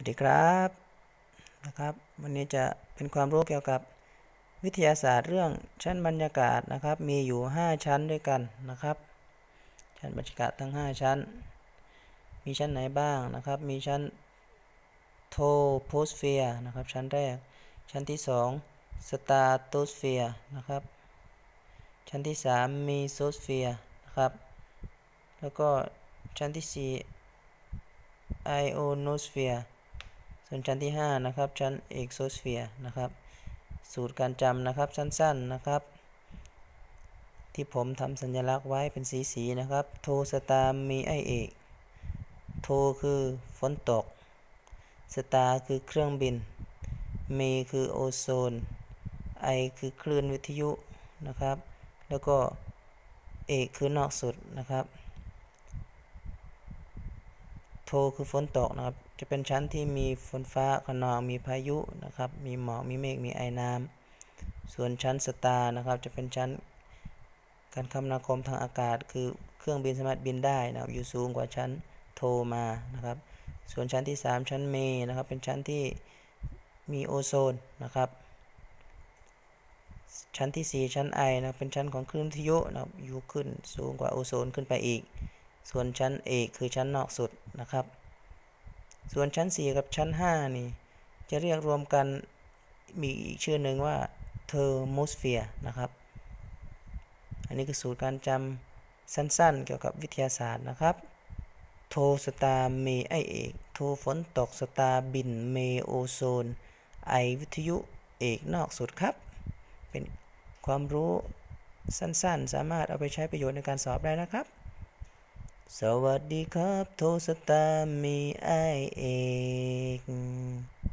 วัสดีครับนะครับ วันนี้จะเป็นความรู้เกี่ยวกับวิทยาศาสตร์เรื่องชั้นบรรยากาศนะครับ มีอยู่ 5 ชั้นด้วยกันนะครับ ชั้นบรรยากาศทั้ง 5 ชั้น มีชั้นไหนบ้างนะครับ มีชั้นโทโพสเฟียร์นะครับ ชั้นแรก ชั้นที่ 2 สตาโตสเฟียร์นะครับ ชั้นที่ 3 มีโซสเฟียร์นะครับ แล้วก็ชั้นที่ 4 ไอโอโนสเฟียร์ ส่วนชั้นที่ 5 นะครับ ชั้นเอกโซสเฟียร์นะครับ สูตรการจำนะครับสั้นๆนะครับ ที่ผมทำสัญลักษณ์ไว้เป็นสีๆนะครับ โทสตาร์มีไอเอกโทคือฝนตก สตาคือเครื่องบินเมคือโอโซน ไอคือคลื่นวิทยุนะครับ แล้วก็เอกคือนอกสุดนะครับ โทคือฝนตกนะครับ จะเป็นชั้นที่มีฝนฟ้าขนองมีพายุนะครับ มีหมอกมีเมฆมีไอน้ำส่วนชั้นสตาร์นะครับ จะเป็นชั้นการคมนาคมทางอากาศ คือเครื่องบินสามารถบินได้นะครับ อยู่สูงกว่าชั้นโทมานะครับ ส่วนชั้นที่ 3 ชั้นเมนะครับ เป็นชั้นที่มีโอโซนนะครับ ชั้นที่ 4 ชั้นไอนะครับเป็นชั้นของคลื่นวิทยุนะครับอยู่ขึ้นสูงกว่าโอโซนขึ้นไปอีก ส่วนชั้นเอกคือชั้นนอกสุดนะครับ ส่วนชั้น 4 กับชั้น 5 นี่ จะเรียกรวมกันมีอีกชื่อหนึ่งว่าเทอร์โมสเฟียร์นะครับ อันนี้คือสูตรการจำสั้นๆ เกี่ยวกับวิทยาศาสตร์นะครับ โทสตาเมไอเอกโทฝนตกสตาบินเมโอโซน ไอวิทยุเอกนอกสุดครับ เป็นความรู้สั้นๆ สามารถเอาไปใช้ประโยชน์ในการสอบได้นะครับ สวัสดีครับ โทสตามมีไอเอก